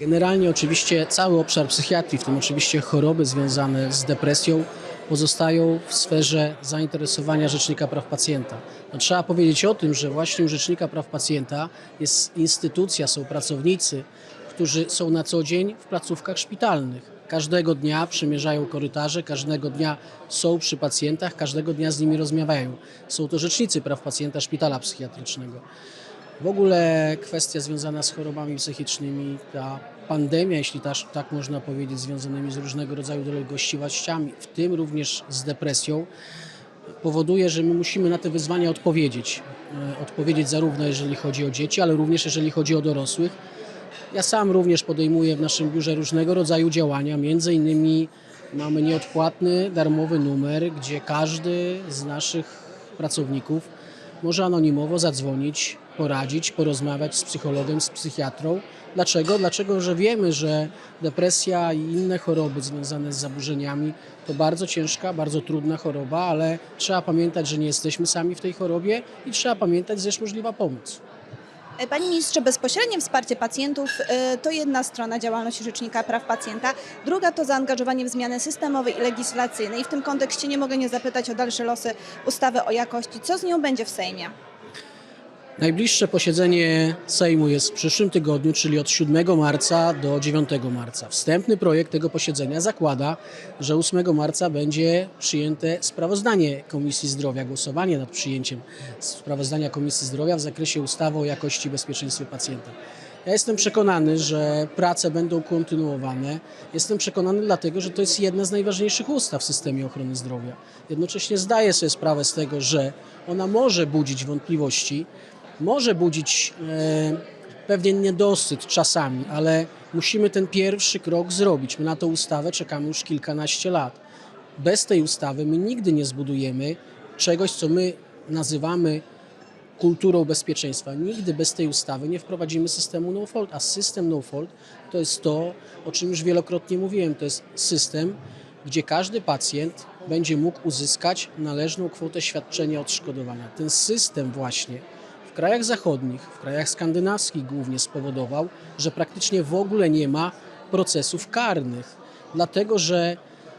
Generalnie oczywiście cały obszar psychiatrii, w tym oczywiście choroby związane z depresją, pozostają w sferze zainteresowania Rzecznika Praw Pacjenta. No, trzeba powiedzieć o tym, że właśnie u Rzecznika Praw Pacjenta jest instytucja, są pracownicy, którzy są na co dzień w placówkach szpitalnych. Każdego dnia przemierzają korytarze, każdego dnia są przy pacjentach, każdego dnia z nimi rozmawiają. Są to rzecznicy praw pacjenta szpitala psychiatrycznego. W ogóle kwestia związana z chorobami psychicznymi, ta pandemia, jeśli taż, tak można powiedzieć, związanymi z różnego rodzaju dolegliwościami, w tym również z depresją, powoduje, że my musimy na te wyzwania odpowiedzieć. E, Odpowiedzieć zarówno jeżeli chodzi o dzieci, ale również jeżeli chodzi o dorosłych. Ja sam również podejmuję w naszym biurze różnego rodzaju działania, między innymi mamy nieodpłatny, darmowy numer, gdzie każdy z naszych pracowników może anonimowo zadzwonić, poradzić, porozmawiać z psychologiem, z psychiatrą. Dlaczego? Dlaczego, że wiemy, że depresja i inne choroby związane z zaburzeniami to bardzo ciężka, bardzo trudna choroba, ale trzeba pamiętać, że nie jesteśmy sami w tej chorobie i trzeba pamiętać, że jest możliwa pomoc. E, Panie ministrze, bezpośrednie wsparcie pacjentów e, to jedna strona działalności Rzecznika Praw Pacjenta, druga to zaangażowanie w zmiany systemowe i legislacyjne. I w tym kontekście nie mogę nie zapytać o dalsze losy ustawy o jakości. Co z nią będzie w Sejmie? Najbliższe posiedzenie Sejmu jest w przyszłym tygodniu, czyli od 7 marca do 9 marca. Wstępny projekt tego posiedzenia zakłada, że 8 marca będzie przyjęte sprawozdanie Komisji Zdrowia, głosowanie nad przyjęciem sprawozdania Komisji Zdrowia w zakresie ustawy o jakości i bezpieczeństwie pacjenta. Ja jestem przekonany, że prace będą kontynuowane. Jestem przekonany dlatego, że to jest jedna z najważniejszych ustaw w systemie ochrony zdrowia. Jednocześnie zdaję sobie sprawę z tego, że ona może budzić wątpliwości, może budzić e, pewien niedosyt czasami, ale musimy ten pierwszy krok zrobić. My na tę ustawę czekamy już kilkanaście lat. Bez tej ustawy my nigdy nie zbudujemy czegoś, co my nazywamy kulturą bezpieczeństwa. Nigdy bez tej ustawy nie wprowadzimy systemu no fault, a system no fault to jest to, o czym już wielokrotnie mówiłem, to jest system, gdzie każdy pacjent będzie mógł uzyskać należną kwotę świadczenia odszkodowania. Ten system właśnie w krajach zachodnich, w krajach skandynawskich głównie spowodował, że praktycznie w ogóle nie ma procesów karnych, dlatego że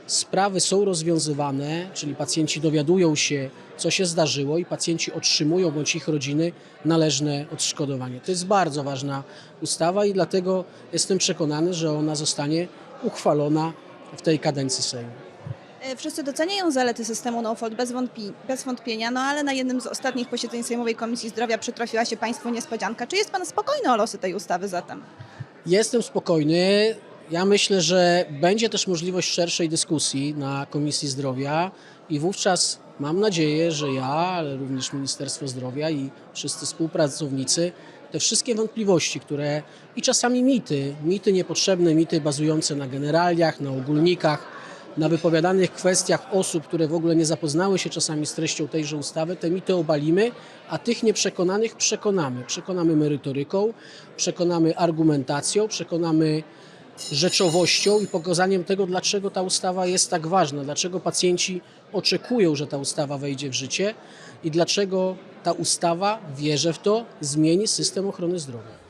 sprawy są rozwiązywane, czyli pacjenci dowiadują się, co się zdarzyło i pacjenci otrzymują bądź ich rodziny należne odszkodowanie. To jest bardzo ważna ustawa i dlatego jestem przekonany, że ona zostanie uchwalona w tej kadencji Sejmu. E, Wszyscy doceniają zalety systemu no-fault bez, wątpi- bez wątpienia, no ale na jednym z ostatnich posiedzeń Sejmowej Komisji Zdrowia przytrafiła się Państwu niespodzianka. Czy jest Pan spokojny o losy tej ustawy zatem? Jestem spokojny. Ja myślę, że będzie też możliwość szerszej dyskusji na Komisji Zdrowia i wówczas mam nadzieję, że ja, ale również Ministerstwo Zdrowia i wszyscy współpracownicy te wszystkie wątpliwości, które i czasami mity, mity niepotrzebne, mity bazujące na generaliach, na ogólnikach, na wypowiadanych kwestiach osób, które w ogóle nie zapoznały się czasami z treścią tejże ustawy, te mity obalimy, a tych nieprzekonanych przekonamy. Przekonamy merytoryką, przekonamy argumentacją, przekonamy rzeczowością i pokazaniem tego, dlaczego ta ustawa jest tak ważna, dlaczego pacjenci oczekują, że ta ustawa wejdzie w życie i dlaczego ta ustawa, wierzę w to, zmieni system ochrony zdrowia.